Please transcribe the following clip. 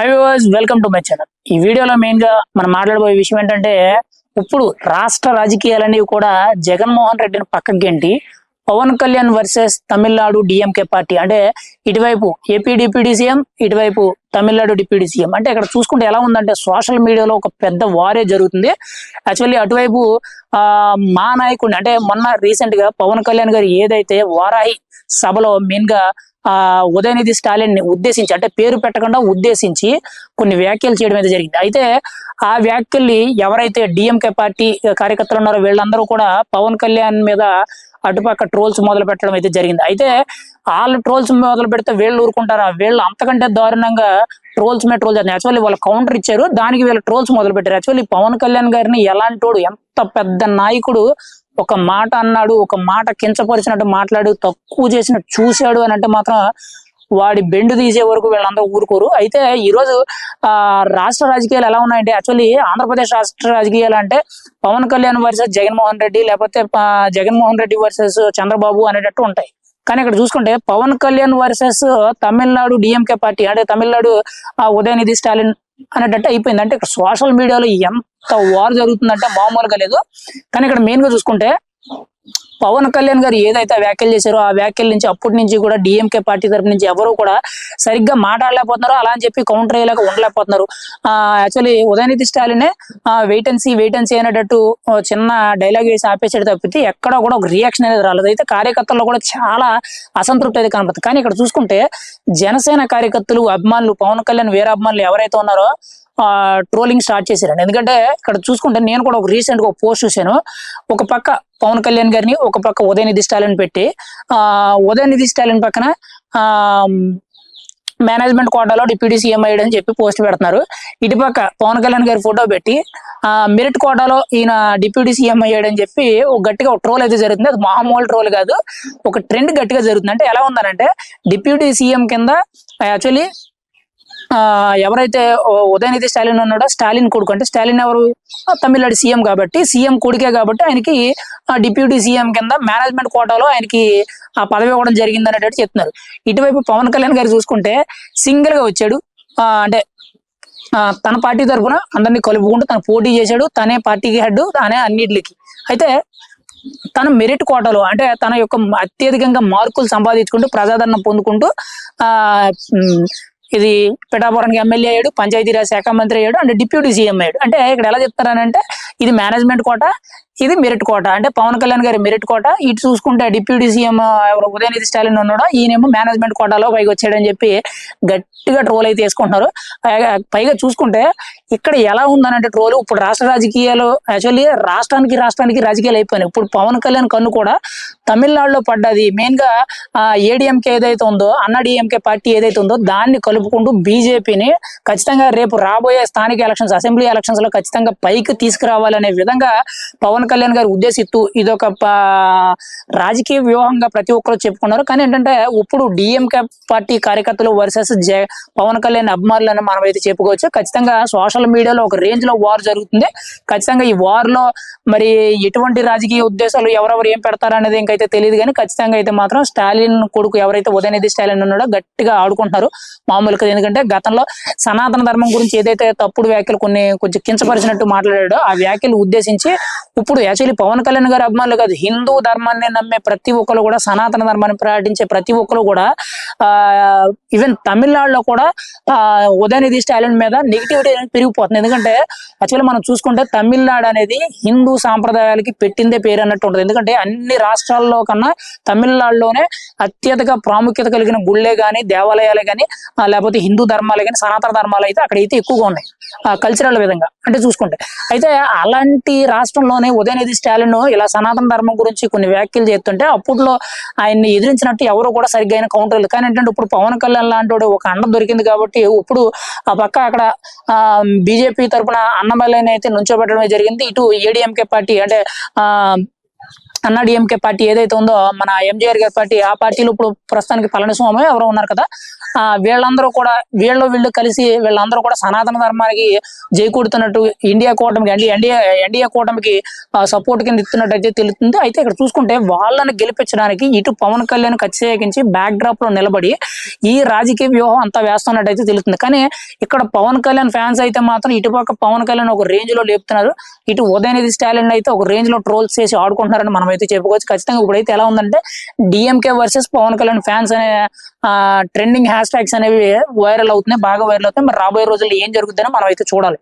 Hi guys welcome to my channel ఈ వీడియోలో మెయిన్గా మనం మాట్లాడబోయే విషయం ఏంటంటే ఇప్పుడు రాష్ట్ర రాజకీయాలనేవి కూడా జగన్మోహన్ రెడ్డిని పక్కకి గెంటి Pawan Kalyan versus Tamil Nadu DMK party. అంటే ఇటువైపు ఏపీ డిప్యూటీ సీఎం ఇటువైపు తమిళనాడు డిప్యూటీ సీఎం అంటే ఇక్కడ చూసుకుంటే ఎలా ఉందంటే సోషల్ మీడియాలో ఒక పెద్ద వారే జరుగుతుంది. యాక్చువల్లీ అటువైపు ఆ మా నాయకుడిని అంటే మొన్న రీసెంట్గా పవన్ కళ్యాణ్ గారు ఏదైతే వారాహి సభలో మెయిన్గా ఆ ఉదయనిధి స్టాలిన్ని ఉద్దేశించి అంటే పేరు పెట్టకుండా ఉద్దేశించి కొన్ని వ్యాఖ్యలు చేయడం అయితే జరిగింది. అయితే ఆ వ్యాఖ్యల్ని ఎవరైతే డిఎంకే పార్టీ కార్యకర్తలు ఉన్నారో వీళ్ళందరూ కూడా పవన్ కళ్యాణ్ మీద అటుపక్క ట్రోల్స్ మొదలు పెట్టడం అయితే జరిగింది. అయితే వాళ్ళు ట్రోల్స్ మొదలు పెడితే వీళ్ళు ఊరుకుంటారా? వీళ్ళు అంతకంటే దారుణంగా ట్రోల్స్ మీద ట్రోల్ చేస్తారు యాక్చువల్లీ వాళ్ళు కౌంటర్ ఇచ్చారు. దానికి వీళ్ళు ట్రోల్స్ మొదలు పెట్టారు. యాక్చువల్లీ పవన్ కళ్యాణ్ గారిని ఎలాంటోడు ఎంత పెద్ద నాయకుడు ఒక మాట అన్నాడు ఒక మాట కించపరిచినట్టు మాట్లాడు తక్కువ చేసినట్టు చూశాడు అని అంటే మాత్రం వాడి బెండు తీసే వరకు వీళ్ళందరూ ఊరుకోరు. అయితే ఈ రోజు ఆ రాష్ట్ర రాజకీయాలు ఎలా ఉన్నాయంటే యాక్చువల్లీ ఆంధ్రప్రదేశ్ రాష్ట్ర రాజకీయాలు అంటే పవన్ కళ్యాణ్ వర్సెస్ జగన్మోహన్ రెడ్డి లేకపోతే జగన్మోహన్ రెడ్డి వర్సెస్ చంద్రబాబు అనేటట్టు ఉంటాయి. కానీ ఇక్కడ చూసుకుంటే Pawan Kalyan versus Tamil Nadu DMK party అంటే తమిళనాడు ఆ, ఉదయనిధి స్టాలిన్ అనేటట్టు అయిపోయింది. అంటే ఇక్కడ సోషల్ మీడియాలో ఎంత వార్ జరుగుతుందంటే మామూలుగా లేదు. కానీ ఇక్కడ మెయిన్గా చూసుకుంటే పవన్ కళ్యాణ్ గారు ఏదైతే వ్యాఖ్యలు చేశారో ఆ వ్యాఖ్యల నుంచి అప్పటి నుంచి కూడా డిఎంకే పార్టీ తరపు నుంచి ఎవరు కూడా సరిగ్గా మాట్లాడలేకపోతున్నారు. అలా అని చెప్పి కౌంటర్ అయ్యేలాగా ఉండలేకపోతున్నారు. ఆ యాక్చువల్లీ ఉదయనిధి స్టాలినే వెయిటెన్సీ వెయిటెన్సీ అనేటట్టు చిన్న డైలాగ్ వేసి ఆపేసాడు తప్పితే ఎక్కడ కూడా ఒక రియాక్షన్ అనేది రాలేదు. అయితే కార్యకర్తల్లో కూడా చాలా అసంతృప్తి అయితే కనపడుతుంది. కానీ ఇక్కడ చూసుకుంటే జనసేన కార్యకర్తలు అభిమానులు పవన్ కళ్యాణ్ వేరే అభిమానులు ఎవరైతే ఉన్నారో ట్రోలింగ్ స్టార్ట్ చేశారండి. ఎందుకంటే ఇక్కడ చూసుకుంటే నేను కూడా ఒక రీసెంట్గా ఒక పోస్ట్ చూశాను. ఒక పక్క పవన్ కళ్యాణ్ గారిని ఒక పక్క ఉదయనిధి స్టాలిన్ పెట్టి ఆ ఉదయనిధి స్టాలిన్ పక్కన ఆ మేనేజ్మెంట్ కోటాలో డిప్యూటీ సీఎం అయ్యాడు అని చెప్పి పోస్ట్ పెడుతున్నారు. ఇటుపక్క పవన్ కళ్యాణ్ గారి ఫోటో పెట్టి ఆ మెరిట్ కోటాలో ఈయన డిప్యూటీ సీఎం అయ్యాడని చెప్పి ఒక గట్టిగా ఒక ట్రోల్ అయితే జరుగుతుంది అది మామూలు ట్రోల్ కాదు. ఒక ట్రెండ్ గట్టిగా జరుగుతుంది అంటే ఎలా ఉందనంటే డిప్యూటీ సీఎం కింద యాక్చువల్లీ ఎవరైతే ఉదయనిధి స్టాలిన్ ఉన్నాడో స్టాలిన్ కొడుకు అంటే స్టాలిన్ ఎవరు? తమిళనాడు సీఎం కాబట్టి సీఎం కొడుకే కాబట్టి ఆయనకి ఆ, డిప్యూటీ సీఎం కింద మేనేజ్మెంట్ కోటాలో ఆయనకి ఆ పదవి ఇవ్వడం జరిగింది అనేటట్టు చెప్తున్నారు. ఇటువైపు పవన్ కళ్యాణ్ గారు చూసుకుంటే సింగిల్గా వచ్చాడు. ఆ, అంటే తన పార్టీ తరఫున అందరినీ కలుపుకుంటూ తను పోటీ చేశాడు. తనే పార్టీకి హెడ్ తానే అన్నిటికి అయితే తన మెరిట్ కోటలో అంటే తన యొక్క అత్యధికంగా మార్కులు సంపాదించుకుంటూ ప్రజాదరణ పొందుకుంటూ ఆ ఉమ్, ఇది పిఠాపురానికి ఎమ్మెల్యే అయ్యాడు పంచాయతీరాజ్ శాఖ మంత్రి అయ్యాడు అండ్ డిప్యూటీ సీఎం అయ్యాడు. అంటే ఇక్కడ ఎలా చెప్తారనంటే ఇది మేనేజ్మెంట్ కోట ఇది మెరిట్ కోట. అంటే పవన్ కళ్యాణ్ గారి మెరిట్ కోట. ఇటు చూసుకుంటే డిప్యూటీ సీఎం ఉదయనిధి స్టాలిన్ ఉన్నాడో ఈయనేమో మేనేజ్మెంట్ కోటాలో పైకి వచ్చాడని చెప్పి గట్టిగా ట్రోల్ అయితే వేసుకుంటున్నారు. పైగా- చూసుకుంటే ఇక్కడ ఎలా ఉందనంటే ట్రోల్ ఇప్పుడు రాష్ట్ర రాజకీయాలు యాక్చువల్లీ రాష్ట్రానికి రాష్ట్రానికి రాజకీయాలు అయిపోయినాయి. ఇప్పుడు పవన్ కళ్యాణ్ కన్ను కూడా తమిళనాడులో పడ్డది. మెయిన్గా ఏడిఎంకే ఏదైతే ఉందో అన్న డిఎంకే పార్టీ ఏదైతే ఉందో దాన్ని కలుపుకుంటూ బీజేపీని ఖచ్చితంగా రేపు రాబోయే స్థానిక ఎలక్షన్స్ అసెంబ్లీ ఎలక్షన్స్లో ఖచ్చితంగా పైకి తీసుకురావాలి. తీసుకురావాలనే విధంగా పవన్ కళ్యాణ్ గారు ఉద్దేశిస్తూ ఇదొక రాజకీయ వ్యూహంగా ప్రతి ఒక్కరు చెప్పుకున్నారు. కానీ ఏంటంటే ఇప్పుడు డిఎంకే పార్టీ కార్యకర్తలు వర్సెస్ జ పవన్ కళ్యాణ్ అభిమానులను మనం అయితే చెప్పుకోవచ్చు. ఖచ్చితంగా సోషల్ మీడియాలో ఒక రేంజ్లో వార్ జరుగుతుంది. ఖచ్చితంగా ఈ వార్లో మరి ఎటువంటి రాజకీయ ఉద్దేశాలు ఎవరెవరు ఏం పెడతారనేది ఇంకైతే తెలియదు కానీ ఖచ్చితంగా అయితే మాత్రం స్టాలిన్ కొడుకు ఎవరైతే ఉదయనిధి స్టాలిన్ ఉన్నాడో గట్టిగా ఆడుకుంటున్నారు మామూలుగా. ఎందుకంటే గతంలో సనాతన ధర్మం గురించి ఏదైతే తప్పుడు వ్యాఖ్యలు కొన్ని కొంచెం కించపరిచినట్టు మాట్లాడాడో ఆ వ్యాఖ్య వ్యాఖ్యలు ఉద్దేశించి ఇప్పుడు యాక్చువల్లీ పవన్ కళ్యాణ్ గారి అభిమానులు కాదు హిందూ ధర్మాన్ని నమ్మే ప్రతి ఒక్కరు కూడా సనాతన ధర్మాన్ని ప్రకటించే ప్రతి ఒక్కరు కూడా ఆ ఈవెన్ తమిళనాడులో కూడా ఉదయనిధి స్టాలిన్ మీద నెగిటివిటీ అనేది పెరిగిపోతుంది. ఎందుకంటే యాక్చువల్లీ మనం చూసుకుంటే తమిళనాడు అనేది హిందూ సాంప్రదాయాలకి పెట్టిందే పేరు అన్నట్టు ఉంటుంది. ఎందుకంటే అన్ని రాష్ట్రాల్లో కన్నా తమిళనాడులోనే అత్యధిక ప్రాముఖ్యత కలిగిన గుళ్ళే కానీ దేవాలయాలే కానీ లేకపోతే హిందూ ధర్మాలే కానీ సనాతన ధర్మాలు అయితే అక్కడైతే ఎక్కువగా ఉన్నాయి. కల్చరల్ విధంగా. అంటే చూసుకుంటే. అయితే అలాంటి రాష్ట్రంలోనే ఉదయనిధి స్టాలిన్ ఇలా సనాతన ధర్మం గురించి కొన్ని వ్యాఖ్యలు చేస్తుంటే అప్పట్లో ఆయన్ని ఎదిరించినట్టు ఎవరు కూడా సరిగ్గా అయిన కౌంటర్ కానీ ఏంటంటే ఇప్పుడు పవన్ కళ్యాణ్ లాంటి వాడు ఒక అండ దొరికింది కాబట్టి ఇప్పుడు ఆ పక్క అక్కడ ఆ బీజేపీ తరపున అన్నమయ్యని అయితే నుంచోబెట్టడమే జరిగింది. ఇటు ఏడిఎంకే పార్టీ అంటే ఆ అన్నా డిఎంకే పార్టీ ఏదైతే ఉందో మన ఎంజీఆర్ గారి పార్టీ ఆ పార్టీలో ఇప్పుడు ప్రస్తుతానికి పళనిస్వామి ఎవరో ఉన్నారు కదా. ఆ వీళ్ళందరూ కూడా వీళ్ళు వీళ్ళు కలిసి వీళ్ళందరూ కూడా సనాతన ధర్మానికి జైకూడుతున్నట్టు ఇండియా కూటమికి ఎన్డీ ఎన్డీఏ ఎన్డీఏ కూటమికి సపోర్ట్ కింద ఇస్తున్నట్టు అయితే తెలుస్తుంది. అయితే ఇక్కడ చూసుకుంటే వాళ్ళని గెలిపించడానికి ఇటు పవన్ కళ్యాణ్ ప్రత్యేకించి బ్యాక్ డ్రాప్లో నిలబడి ఈ రాజకీయ వ్యూహం అంతా వేస్తున్నట్టు అయితే తెలుస్తుంది. కానీ ఇక్కడ పవన్ కళ్యాణ్ ఫ్యాన్స్ అయితే మాత్రం ఇటుపక్క పవన్ కళ్యాణ్ ఒక రేంజ్లో లేపుతున్నారు. ఇటు ఉదయనిధి స్టాలిన్ అయితే ఒక రేంజ్లో ట్రోల్స్ చేసి ఆడుకుంటున్నారని మనం అయితే చెప్పుకోవచ్చు. ఖచ్చితంగా ఇప్పుడైతే ఎలా ఉందంటే DMK versus Pawan Kalyan fans అనే ట్రెండింగ్ హ్యాష్ ట్యాగ్స్ అనేవి వైరల్ అవుతున్నాయి బాగా వైరల్ అవుతాయి మరి రాబోయే రోజుల్లో ఏం జరుగుతుందని మనం అయితే చూడాలి.